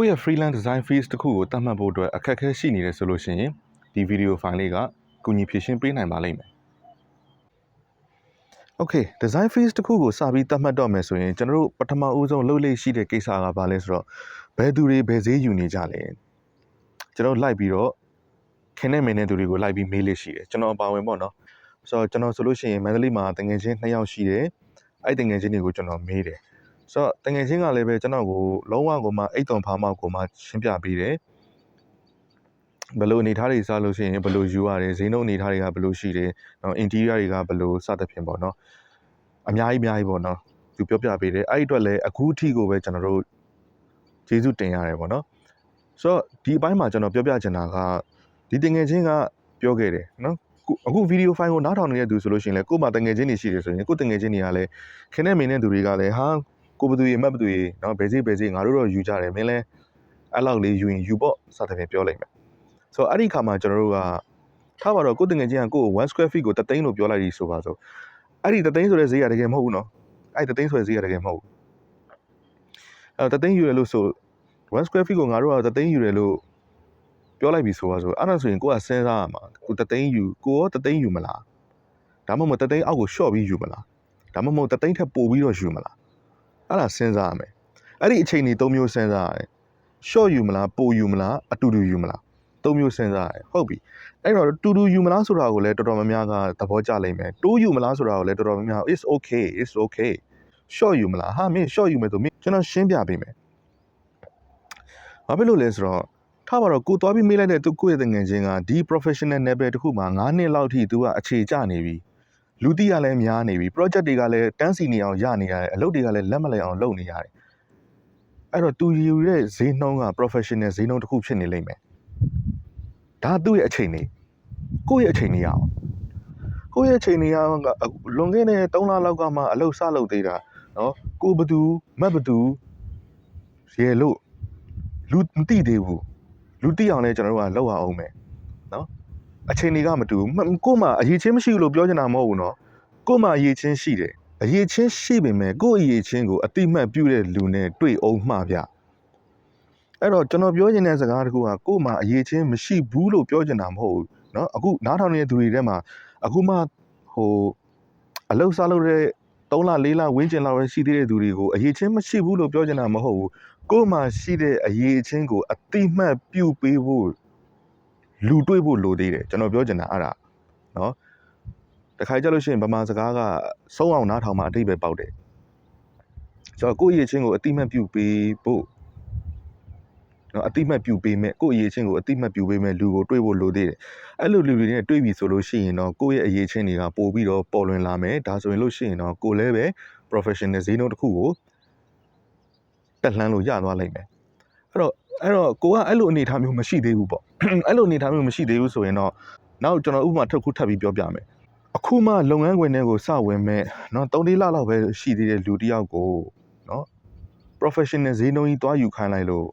ကိုယ့်ရဲ့ freelance design fees တစ်ခုကိုတတ်မှတ်ဖို့အတွက်အခက်အခဲရှိနေတယ်ဆိုလို့ရှိရင်ဒီ video file လေးကကူညီဖြည့်ရှင်းပေးနိုင်ပါလိမ့်မယ် Okay design fees တစ်ခုကိုစပြီးတတ်မှတ်တော့မယ်ဆိုရင်ကျွန်တော်တို့ပထမဦးဆုံးလုပ်လေ့ရှိတဲ့ကိစ္စကဘာလဲဆိုတော့ဘယ်သူတွေဘယ်ဈေးယူနေကြလဲကျွန်တော်လိုက်ပြီးတော့ခင်နဲ့မင်းတဲ့သူတွေကိုလိုက်ပြီးမေးလေ့ရှိတယ်ကျွန်တော်အပါဝင်ပေါ့နော်ဆိုတော့ကျွန်တော်ဆိုလို့ရှိရင်မန္တလေးမှာတငယ်ချင်း2ယောက်ရှိတယ်အဲ့တငယ်ချင်းတွေကိုကျွန်တော်မေးတယ် ဆိုတော့တငယ်ချင်းကလည်းပဲကျွန်တော်ကိုလုံးဝကိုမှအိတ်သွန်ဖားမောက်ကိုမှရှင်းပြပေးတယ်ဘယ်လိုအနေထားတွေစလို့ရှိရင်ဘယ်လိုယူရတယ်ဈေးနှုန်းအနေထားတွေကဘယ်လိုရှိတယ်နော် interior တွေကဘယ်လိုစသဖြင့်ပေါ့နော်အများကြီးအများကြီးပေါ့နော်သူပြောပြပေးတယ်အဲ့ဒီအတွက်လည်းအခုအထိကိုပဲကျွန်တော်တို့ကျေးဇူးတင်ရတယ်ပေါ့နော်ဆိုတော့ဒီအပိုင်းမှာကျွန်တော်ပြောပြချင်တာကဒီတငယ်ချင်းကပြောခဲ့တယ်နော်အခုအခုဗီဒီယိုဖိုင်ကိုနားထောင်နေတဲ့သူဆိုလို့ရှိရင်လည်းကို့မှာတငယ်ချင်းတွေရှိတယ်ဆိုရင်ကို့တငယ်ချင်းတွေကလည်းခင်နဲ့မင်းတဲ့သူတွေကလည်းဟာ ကိုဘသူရေမတ်ဘသူရေနော်ဘယ်စီဘယ်စီငါတို့တော့ယူကြတယ်မင်းလဲအဲ့လောက်လေးယူရင်ယူပေါ့စသဖြင့်ပြောလိုက်မယ်ဆိုတော့အဲ့ဒီခါမှာကျွန်တော်တို့ကထားပါတော့ကို့တငယ်ချင်းကကို့1 square feet ကိုတသိန်းလို့ပြောလိုက်ပြီဆိုပါစို့အဲ့ဒီတသိန်းဆိုတဲ့ဈေးကတကယ်မဟုတ်ဘူးနော်အဲ့ဒီတသိန်းဆိုတဲ့ဈေးကတကယ်မဟုတ်ဘူးအဲ့တသိန်းယူရလို့ဆို1 square feet ကိုငါတို့ကတသိန်းယူတယ်လို့ပြောလိုက်ပြီဆိုပါဆိုအဲ့ဒါဆိုရင်ကိုကစဉ်းစားရမှာကိုတသိန်းယူကိုရောတသိန်းယူမလားဒါမှမဟုတ်တသိန်းအောက်ကိုရှော့ပြီးယူမလားဒါမှမဟုတ်တသိန်းထက်ပိုပြီးတော့ယူမလား အဲ့ဒါစဉ်းစားရမယ်အဲ့ဒီအချိန်ကြီး၃မျိုးစဉ်းစားရတယ်ရှော့ယူမလားပိုယူမလားအတူတူယူမလား၃မျိုးစဉ်းစားရတယ်ဟုတ်ပြီအဲ့တော့တူတူယူမလားဆိုတာကိုလည်းတော်တော်များများကသဘောကျလိမ့်မယ်တိုးယူမလားဆိုတာကိုလည်းတော်တော်များများ is okay is okay ရှော့ယူမလားဟာမင်းရှော့ယူမယ်ဆိုမင်းကျွန်တော်ရှင်းပြပေးမယ်ဘာဖြစ်လို့လဲဆိုတော့ထားပါတော့ကိုသွားပြီးမေးလိုက်တဲ့သူကိုယ့်ရဲ့တငယ်ချင်းကဒီ professional level တခုမှာ9နှစ်လောက်ထိ तू ကအခြေကျနေပြီ လူတိကလည်းများနေပြီ project တွေကလည်းတန်းစီနေအောင်ရနေရတယ်အလုပ်တွေကလည်းလက်မလည်အောင်လုပ်နေရတယ်အဲ့တော့ तू ယူတဲ့ဈေးနှုန်းက professional ဈေးနှုန်းတစ်ခုဖြစ်နေလိမ့်မယ်ဒါသူ့ရဲ့အချိန်နေကိုယ့်ရဲ့အချိန်နေရအောင်ကိုယ့်ရဲ့အချိန်နေရအောင်ကလွန်ခဲ့တဲ့3လလောက်ကမှအလုပ်စလုပ်သေးတာနော်ကိုဘသူမတ်ဘသူရေလို့လူမသိသေးဘူးလူတိအောင်လဲကျွန်တော်တို့ကလောက်ရအောင်မယ်နော် အချိန်တွေကမတူဘူးကို့မှာအရေးချင်းမရှိဘူးလို့ပြောချင်တာမဟုတ်ဘူးနော်ကို့မှာအရေးချင်းရှိတယ်အရေးချင်းရှိပေမဲ့ကို့အရေးချင်းကိုအတိမတ်ပြုတဲ့လူနဲ့တွေ့အောင်မှာဗျအဲ့တော့ကျွန်တော်ပြောချင်တဲ့စကားတခုကကို့မှာအရေးချင်းမရှိဘူးလို့ပြောချင်တာမဟုတ်ဘူးเนาะအခုနားထောင်နေတဲ့သူတွေထဲမှာအခုမှဟိုအလောက်စားလို့တဲ့3လ4လဝင်းကျင်လောက်ပဲရှိသေးတဲ့သူတွေကိုအရေးချင်းမရှိဘူးလို့ပြောချင်တာမဟုတ်ဘူးကိုယ်မှာရှိတဲ့အရေးချင်းကိုအတိမတ်ပြုပေးဖို့ လူတွေးဖို့လိုသေးတယ်ကျွန်တော်ပြောချင်တာအဲ့ဒါနော်တခါကြလို့ရှိရင်ဗမာစကားကဆုံးအောင်နားထောင်မှအတိပဲပေါက်တယ်ကျွန်တော်ကိုယ့်ရည်ချင်းကိုအတိမတ်ပြုပေးဖို့နော်အတိမတ်ပြုပေးမဲ့ကိုယ့်အရေးချင်းကိုအတိမတ်ပြုပေးမဲ့လူကိုတွေးဖို့လိုသေးတယ်အဲ့လိုလူတွေနဲ့တွေးပြီဆိုလို့ရှိရင်တော့ကိုယ့်ရဲ့အရေးချင်းတွေကပို့ပြီးတော့ပေါ်လွင်လာမယ်ဒါဆိုရင်လို့ရှိရင်တော့ကိုလည်းပဲ professional ဈေးနှုန်းတစ်ခုကိုတက်လှမ်းလို့ရသွားလိမ့်မယ်အဲ့တော့ အဲ့တော့ကိုကအဲ့လိုအနေအထားမျိုးမရှိသေးဘူးပေါ့အဲ့လိုအနေအထားမျိုးမရှိသေးဘူးဆိုရင်တော့နောက်ကျွန်တော်ဥပမာတစ်ခုထပ်ပြီးပြောပြမယ်အခုမှလုပ်ငန်းခွင်တွေကိုစဝင်မဲ့เนาะ3-4လလောက်ပဲရှိသေးတဲ့လူတစ်ယောက်ကိုเนาะ professional ဈေးနှုန်းကြီးတွားယူခိုင်းလိုက်လို့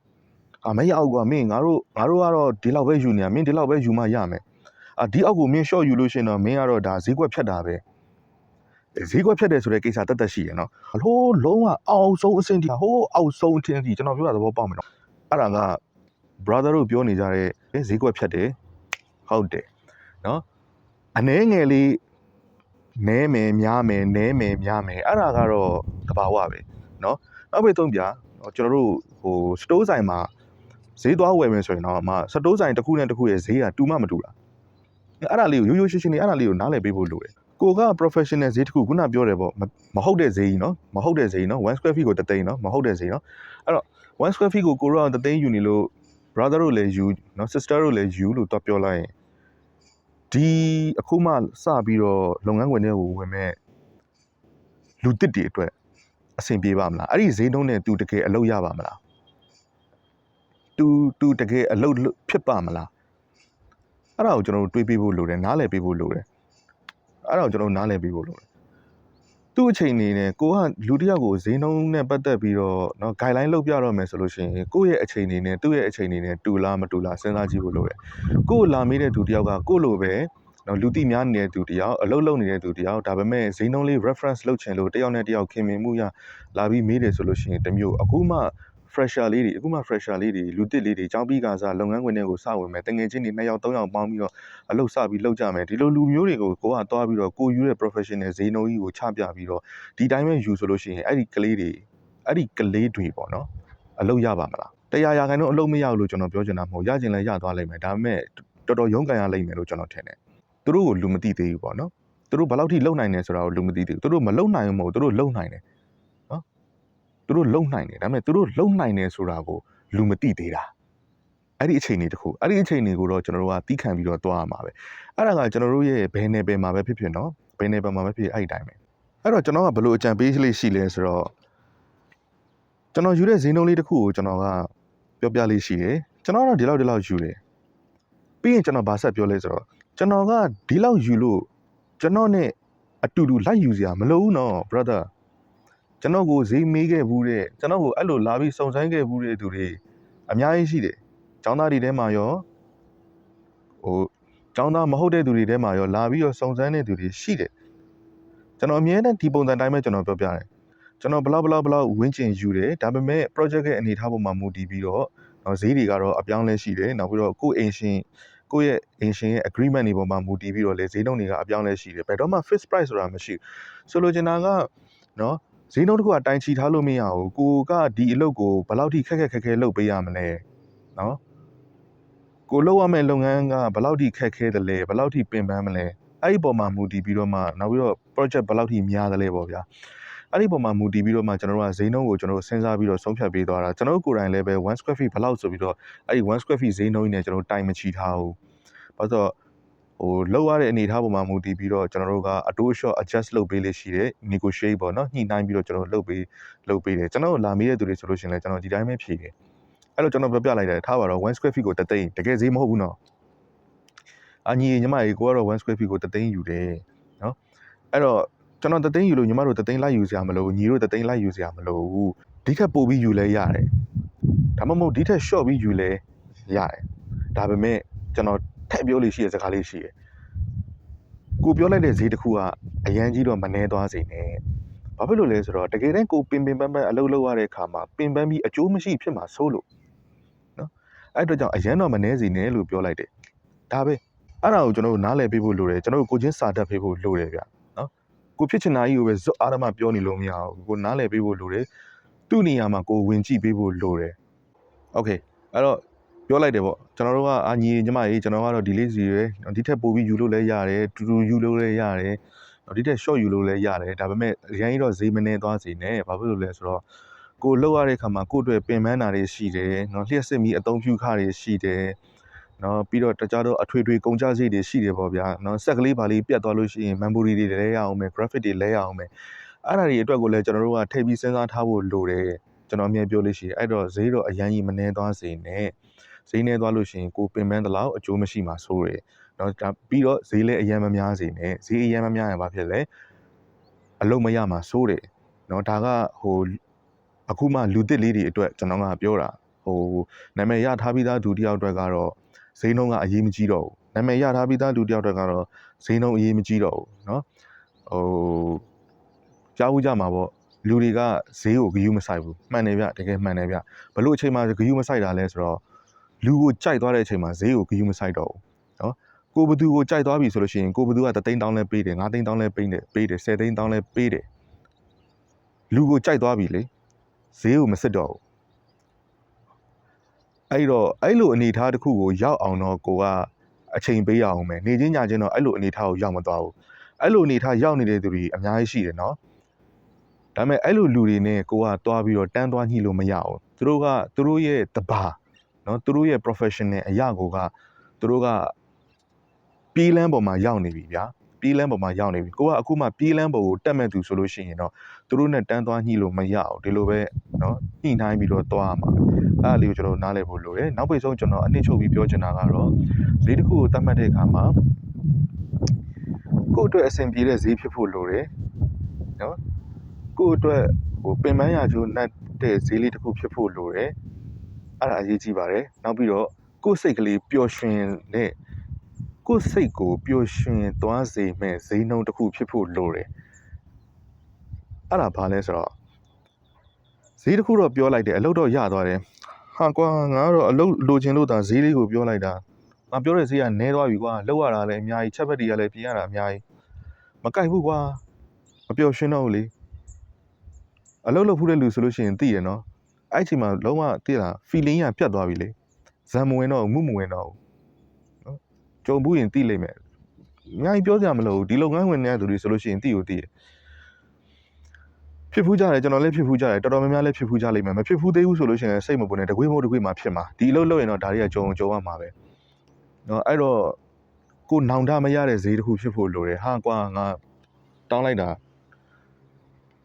အာမရအောက်ကမင်းငါတို့ငါတို့ကတော့ဒီလောက်ပဲယူနေရမင်းဒီလောက်ပဲယူမှရမယ်အာဒီအောက်ကိုမင်း short ယူလို့ရှင်တော့မင်းကတော့ဒါဈေးကွက်ဖြတ်တာပဲဈေးကွက်ဖြတ်တယ်ဆိုတဲ့ကိစ္စတက်တက်ရှိရနော်အလိုးလုံးဝအောက်ဆုံးအဆင့်ထိဟိုးအောက်ဆုံးအထင်းထိကျွန်တော်ပြောတာသဘောပေါက်မယ်နော် အဲ့ဒါက brother တို့ပြောနေကြတဲ့ဈေးကွက်ဖြတ်တယ်ဟုတ်တယ်နော်အနှဲငယ်လေးနဲမယ်များမယ်နဲမယ်များမယ်အဲ့ဒါကတော့တဘာဝပဲเนาะနောက်ပဲသုံးပြကျွန်တော်တို့ဟိုစတိုးဆိုင်မှာဈေးသွားဝယ်မယ်ဆိုရင်တော့အမစတိုးဆိုင်တစ်ခုနဲ့တစ်ခုရဲ့ဈေးကတူမှမတူလားအဲ့ဒါလေးကိုရိုးရိုးရှင်းရှင်းလေးအဲ့ဒါလေးကိုနားလည်ပေးဖို့လိုတယ်ကိုက professional ဈေးတစ်ခုခုနပြောတယ်ပေါ့မဟုတ်တဲ့ဈေးကြီးเนาะမဟုတ်တဲ့ဈေးเนาะ1 square feet ကိုတသိန်းเนาะမဟုတ်တဲ့ဈေးเนาะအဲ့တော့ 1 square feet ကိုကိုရောတသိန်းယူနေလို့ brother တို့လည်းယူเนาะ sister တို့လည်းယူလို့တော့ပြောလိုက်ရင်ဒီအခုမှစပြီးတော့လုပ်ငန်းဝင်တွေကိုဝင်မဲ့လူတစ်တွေအတွက်အဆင်ပြေပါမလားအဲ့ဒီဈေးနှုန်းနဲ့သူတကယ်အလုပ်ရပါမလားသူသူတကယ်အလုပ်ဖြစ်ပါမလားအဲ့ဒါကိုကျွန်တော်တို့တွေးပေးဖို့လိုတယ်နားလည်ပေးဖို့လိုတယ်အဲ့ဒါကိုကျွန်တော်နားလည်ပေးဖို့လိုတယ် သူ့အချိန်နေနဲ့ကိုကလူတစ်ယောက်ကိုဈေးနှုန်းနဲ့ပတ်သက်ပြီးတော့เนาะ guideline လုပ်ပြတော့မယ်ဆိုလို့ရှိရင်ကိုယ့်ရဲ့အချိန်နေနဲ့သူ့ရဲ့အချိန်နေနဲ့တူလားမတူလားစဉ်းစားကြည့်ဖို့လိုတယ်ကိုယ်လာမေးတဲ့သူတစ်ယောက်ကကိုယ့်လိုပဲနော်လူတိများနေတဲ့သူတယောက်အလုပ်လုပ်နေတဲ့သူတယောက်ဒါပေမဲ့ဈေးနှုန်းလေး reference လုပ်ချင်လို့တယောက်နဲ့တယောက်ခင်မင်မှုရလာပြီးမေးတယ်ဆိုလို့ရှိရင်တမျိုးအခုမှ fresher လေးတွေအခုမှ fresher လေးတွေလူတစ်လေးတွေចောင်းပြီးကစားလုပ်ငန်းခွင်တွေကိုစဝင်မယ်တငယ်ချင်းတွေ2ယောက်3ယောက်ပေါင်းပြီးတော့အလုပ်စပြီးလုပ်ကြမယ်ဒီလိုလူမျိုးတွေကိုကိုကသွားပြီးတော့ကိုယူတဲ့ professional ဈေးနှုန်းကြီးကိုချပြပြီးတော့ဒီတိုင်းပဲယူဆိုလို့ရှိရင်အဲ့ဒီကလေးတွေအဲ့ဒီကလေးတွေပေါ့နော်အလုပ်ရပါမလားတရားရာခိုင်တော့အလုပ်မရဘူးလို့ကျွန်တော်ပြောချင်တာမဟုတ်ရကျင်လည်းရသွားလိမ့်မယ်ဒါပေမဲ့တော်တော်ရုန်းကန်ရလိမ့်မယ်လို့ကျွန်တော်ထင်တယ်သူတို့ကိုလူမသိသေးဘူးပေါ့နော်သူတို့ဘယ်လောက်ထိလုံနိုင်တယ်ဆိုတာကိုလူမသိသေးဘူးသူတို့မလုံနိုင်ဘူးမဟုတ်သူတို့လုံနိုင်တယ် သူတို့လုံနိုင်တယ်ဒါပေမဲ့သူတို့လုံနိုင်တယ်ဆိုတာကိုလူမသိသေးတာအဲ့ဒီအချိန်လေးတစ်ခုအဲ့ဒီအချိန်လေးကိုတော့ကျွန်တော်တို့ကတီးခံပြီးတော့သွားရမှာပဲအဲ့ဒါကကျွန်တော်တို့ရဲ့ဘယ်နယ်ပယ်မှာပဲဖြစ်ဖြစ်နော်ဘယ်နယ်ပယ်မှာပဲဖြစ်ဖြစ်အဲ့ဒီတိုင်းပဲအဲ့တော့ကျွန်တော်ကဘယ်လိုအကြံပေးလေးရှိလဲဆိုတော့ကျွန်တော်ယူတဲ့ဈေးနှုန်းလေးတစ်ခုကိုကျွန်တော်ကပြောပြလေးရှိတယ်ကျွန်တော်တော့ဒီလောက်ဒီလောက်ယူတယ်ပြီးရင်ကျွန်တော်ဗာဆက်ပြောလဲဆိုတော့ကျွန်တော်ကဒီလောက်ယူလို့ကျွန်တော်နဲ့အတူတူလိုက်ယူစရာမလိုဘူးနော် brother ကျွန်တော်ကိုဈေးမေးခဲ့ဘူးတဲ့ကျွန်တော်ကိုအဲ့လိုလာပြီးစုံစမ်းခဲ့ဘူးတဲ့သူတွေအများကြီးရှိတယ်။ចောင်းသားတွေထဲမှာရောဟိုចောင်းသားမဟုတ်တဲ့သူတွေထဲမှာရောလာပြီးတော့စုံစမ်းတဲ့သူတွေရှိတယ်။ကျွန်တော်အမြဲတမ်းဒီပုံစံတိုင်းပဲကျွန်တော်ပြောပြတယ်။ကျွန်တော်ဘလောက်ဘလောက်ဘလောက်ဝင်းကျင်ယူတယ်ဒါပေမဲ့ project ရဲ့အနေအထားပေါ်မှာမူတည်ပြီးတော့ဈေးတွေကတော့အပြောင်းလဲရှိတယ်။နောက်ပြီးတော့ကိုယ့်အိမ်ရှင်ကိုယ့်ရဲ့အိမ်ရှင်ရဲ့ agreement တွေပေါ်မှာမူတည်ပြီးတော့လေဈေးနှုန်းတွေကအပြောင်းလဲရှိတယ်။ဘယ်တော့မှ fixed price ဆိုတာမရှိဘူး။ဆိုလိုချင်တာကနော် ဈေးနှုန်းတစ်ခုကတိုင်ချီထားလို့မရဘူးကိုကဒီအလုပ်ကိုဘယ်လောက်ထိခက်ခက်ခက်ခဲလုပ်ပေးရမလဲနော်ကိုလုပ်ရမယ့်လုပ်ငန်းကဘယ်လောက်ထိခက်ခဲတယ်လဲဘယ်လောက်ထိပင်ပန်းမလဲအဲ့ဒီပုံမှာမူတည်ပြီးတော့မှနောက်ပြီးတော့ project ဘယ်လောက်ထိများတယ်လဲပေါ့ဗျာအဲ့ဒီပုံမှာမူတည်ပြီးတော့မှကျွန်တော်တို့ကဈေးနှုန်းကိုကျွန်တော်တို့စဉ်းစားပြီးတော့ဆုံးဖြတ်ပေးသွားတာကျွန်တော်တို့ကိုယ်တိုင်လည်းပဲ1 square feet ဘယ်လောက်ဆိုပြီးတော့အဲ့ဒီ1 square feet ဈေးနှုန်းကြီးနဲ့ကျွန်တော်တို့တိုင်မချီထားဘူးဘာလို့ဆိုတော့ ဟိုလောက်ရတဲ့အနေအထားပေါ်မှာမူတည်ပြီးတော့ကျွန်တော်တို့ကအတိုး short adjust လုပ်ပေးလေးရှိတယ် negotiate ပေါ့နော်ညှိနှိုင်းပြီးတော့ကျွန်တော်လုပ်ပေးလုပ်ပေးတယ်ကျွန်တော်တို့လာမေးတဲ့သူတွေဆိုလို့ရှိရင်လည်းကျွန်တော်ဒီတိုင်းပဲဖြေတယ်အဲ့လိုကျွန်တော်ပြောပြလိုက်တယ်ထားပါတော့1 square feet ကိုတသိန်းတကယ်ဈေးမဟုတ်ဘူးနော်အညီညီမကြီးကိုကတော့1 square feet ကိုတသိန်းယူတယ်နော်အဲ့တော့ကျွန်တော်တသိန်းယူလို့ညီမတို့တသိန်းလိုက်ယူစရာမလိုဘူးညီတို့တသိန်းလိုက်ယူစရာမလိုဘူးဒီထက်ပိုပြီးယူလဲရတယ်ဒါမှမဟုတ်ဒီထက် short ပြီးယူလဲရတယ်ဒါပေမဲ့ကျွန်တော် ထည့်ပြောလို့ရှိရစကားလေးရှိတယ်ကိုပြောလိုက်တဲ့ဈေးတစ်ခုကအရန်ကြီးတော့မနှဲသွားစေနဲ့ဘာဖြစ်လို့လဲဆိုတော့တကယ်တမ်းကိုပင်ပင်ပန်းပန်းအလုပ်လုပ်ရတဲ့အခါမှာပင်ပန်းပြီးအကျိုးမရှိဖြစ်မှာစိုးလို့နော်အဲ့အတွက်ကြောင့်အရန်တော့မနှဲစေနဲ့လို့ပြောလိုက်တယ်ဒါပဲအဲ့ဒါကိုကျွန်တော်တို့နားလည်ပေးဖို့လိုတယ်ကျွန်တော်တို့ကိုချင်းစာတတ်ပေးဖို့လိုတယ်ဗျနော်ကိုဖြစ်ချင်တာကြီးကိုပဲဇွတ်အားရမပြောနေလို့မရဘူးကိုနားလည်ပေးဖို့လိုတယ်သူ့နေရာမှာကိုဝင်ကြည့်ပေးဖို့လိုတယ်โอเคအဲ့တော့ ပြောလိုက်တယ်ပေါ့ကျွန်တော်တို့ကအာညီညီမကြီးကျွန်တော်ကတော့ဒီလေးစီရယ်ဒီထက်ပိုပြီးယူလို့လည်းရတယ်တူတူယူလို့လည်းရတယ်ဒီထက် short ယူလို့လည်းရတယ်ဒါပေမဲ့အရင်ကြီးတော့ဈေးမနေသွားစေနဲ့ဘာဖြစ်လို့လဲဆိုတော့ကိုလောက်ရတဲ့ခါမှာကိုယ့်အတွက်ပင်ပန်းတာတွေရှိတယ်နော်လျှက်စစ်မီအသုံးပြုခတွေရှိတယ်နော်ပြီးတော့တခြားတော့အထွေထွေကုန်ကြစည်တွေရှိတယ်ပေါ့ဗျာနော်ဆက်ကလေးပါလေးပြတ်သွားလို့ရှိရင် memory တွေလဲရအောင်မယ် graphic တွေလဲရအောင်မယ်အဲ့ဒါတွေအတွက်ကိုလည်းကျွန်တော်တို့ကထည့်ပြီးစဉ်းစားထားဖို့လိုတယ်ကျွန်တော်အမြဲပြောလို့ရှိရင်အဲ့တော့ဈေးတော့အရင်ကြီးမနှဲသွားစေနဲ့ ဈေးနှဲသွားလို့ရှိရင်ကိုပင်ပန်းတလောက်အကျိုးမရှိမှာစိုးတယ်နော်ဒါပြီးတော့ဈေးလည်းအရင်မများစေနဲ့ဈေးအရင်မများရင်ဘာဖြစ်လဲအလုံးမရမှာစိုးတယ်နော်ဒါကဟိုအခုမှလူတစ်လေးတွေအတွက်ကျွန်တော်ကပြောတာဟိုနာမည်ရထားပြီးသားဒုတိယအတွက်ကတော့ဈေးနှုန်းကအရေးမကြီးတော့ဘူးနာမည်ရထားပြီးသားဒုတိယအတွက်ကတော့ဈေးနှုန်းအရေးမကြီးတော့ဘူးเนาะဟိုကြားဦးကြမှာပေါ့လူတွေကဈေးကိုဂယုမဆိုင်ဘူးမှန်တယ်ဗျတကယ်မှန်တယ်ဗျဘလို့အချိန်မှဂယုမဆိုင်တာလဲဆိုတော့ လူကိုကြိုက်သွားတဲ့အချိန်မှာဈေးကိုဂရုမစိုက်တော့ဘူးနော်ကိုဘသူကိုကြိုက်သွားပြီဆိုလို့ရှိရင်ကိုဘသူကတသိန်းတောင်းလဲပေးတယ်ငါးသိန်းတောင်းလဲပေးတယ်ပေးတယ်ဆယ်သိန်းတောင်းလဲပေးတယ်လူကိုကြိုက်သွားပြီလေဈေးကိုမစစ်တော့ဘူးအဲ့တော့အဲ့လိုအနေအထားတစ်ခုကိုရောက်အောင်တော့ကိုကအချိန်ပေးရအောင်မယ်နေချင်းညာချင်းတော့အဲ့လိုအနေအထားကိုရောက်မသွားဘူးအဲ့လိုအနေအထားရောက်နေတဲ့သူတွေအများကြီးရှိတယ်နော်ဒါပေမဲ့အဲ့လိုလူတွေနဲ့ကိုကသွားပြီးတော့တန်းသွားညှိလို့မရဘူးသူတို့ကသူတို့ရဲ့တဘာ နော်သူတို့ရဲ့ professional အရာကိုကသူတို့ကပြေးလန်းပေါ်မှာရောက်နေပြီဗျာပြေးလန်းပေါ်မှာရောက်နေပြီကိုကအခုမှပြေးလန်းပေါ်ကိုတက်မဲ့သူဆိုလို့ရှိရင်တော့သူတို့နဲ့တန်းသွားညှိလို့မရဘူးဒီလိုပဲနော်ညှိနှိုင်းပြီးတော့တွားရမှာအဲ့ဒါလေးကိုကျွန်တော်နားလည်ဖို့လိုတယ်နောက်ပိတ်ဆုံးကျွန်တော်အနည်းချုပ်ပြီးပြောချင်တာကတော့ဈေးတစ်ခုကိုတတ်မှတ်တဲ့အခါမှာကိုယ့်အတွက်အဆင်ပြေတဲ့ဈေးဖြစ်ဖို့လိုတယ်နော်ကိုယ့်အတွက်ဟိုပင်ပန်းရာကျိုးနဲ့တဲ့ဈေးလေးတစ်ခုဖြစ်ဖို့လိုတယ် အဲ့ဒါအရေးကြီးပါတယ်နောက်ပြီးတော့ကိုယ့်စိတ်ကလေးပျော်ရွှင်တဲ့ကိုယ့်စိတ်ကိုပျော်ရွှင်သွားစေမဲ့ဈေးနှုန်းတစ်ခုဖြစ်ဖို့လိုတယ်အဲ့ဒါဘာလဲဆိုတော့ဈဈေးတစ်ခုတော့ပြောလိုက်တယ်အလုပ်တော့ရသွားတယ်ဟာကွာငါကတော့အလုပ်လိုချင်လို့ဒါဈေးလေးကိုပြောလိုက်တာငါပြောတဲ့ဈေးကနည်းသွားပြီကွာလောက်ရတာလည်းအများကြီးချက်ဘက်တွေကလည်းပြင်ရတာအများကြီးမကြိုက်ဘူးကွာမပျော်ရွှင်တော့ဘူးလေအလုပ်လုပ်ဖူးတဲ့လူဆိုလို့ရှိရင်သိရနော် အဲ့အချိန်မှာလုံးဝသိလား feeling ကပြတ်သွားပြီလေဇံမဝင်တော့မှုမဝင်တော့ဘူးနော်ကြုံဘူးရင်သိလိမ့်မယ်အများကြီးပြောစရာမလိုဘူးဒီလုပ်ငန်းဝင်နေတဲ့သူတွေဆိုလို့ရှိရင်သိကိုသိရဖြစ်ဖူးကြတယ်ကျွန်တော်လည်းဖြစ်ဖူးကြတယ်တော်တော်များများလည်းဖြစ်ဖူးကြလိမ့်မယ်မဖြစ်ဖူးသေးဘူးဆိုလို့ရှိရင်စိတ်မပူနဲ့တကွေးမို့တကွေးမှာဖြစ်မှာဒီလို့လို့ရင်တော့ဒါတွေကကြုံကြုံရမှာပဲနော်အဲ့တော့ကိုနောင်တမရတဲ့ဈေးတစ်ခုဖြစ်ဖို့လိုတယ်ဟာကွာငါတောင်းလိုက်တာ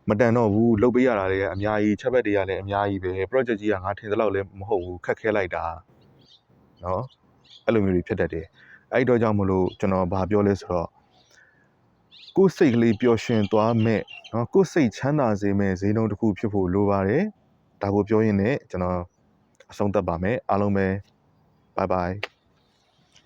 မတန်တော့ဘူးလုပ်ပေးရတာတွေကအများကြီးချက်ဘက်တွေကလည်းအများကြီးပဲ project ကြီးကငါထင်သလောက်လည်းမဟုတ်ဘူးခက်ခဲလိုက်တာเนาะအဲ့လိုမျိုးတွေဖြစ်တတ်တယ်အဲ့တော့ကြောင့်မလို့ကျွန်တော်ဗာပြောလဲဆိုတော့ ကိုယ်စိတ်ကလေးပျော်ရွှင်သွားမဲ့เนาะကိုယ်စိတ်ချမ်းသာစေမဲ့ဈေးနှုန်းတစ်ခုဖြစ်ဖို့လိုပါတယ်ဒါကိုပြောရင်းနဲ့ကျွန်တော်အဆုံးသတ်ပါမယ်အားလုံးပဲ bye bye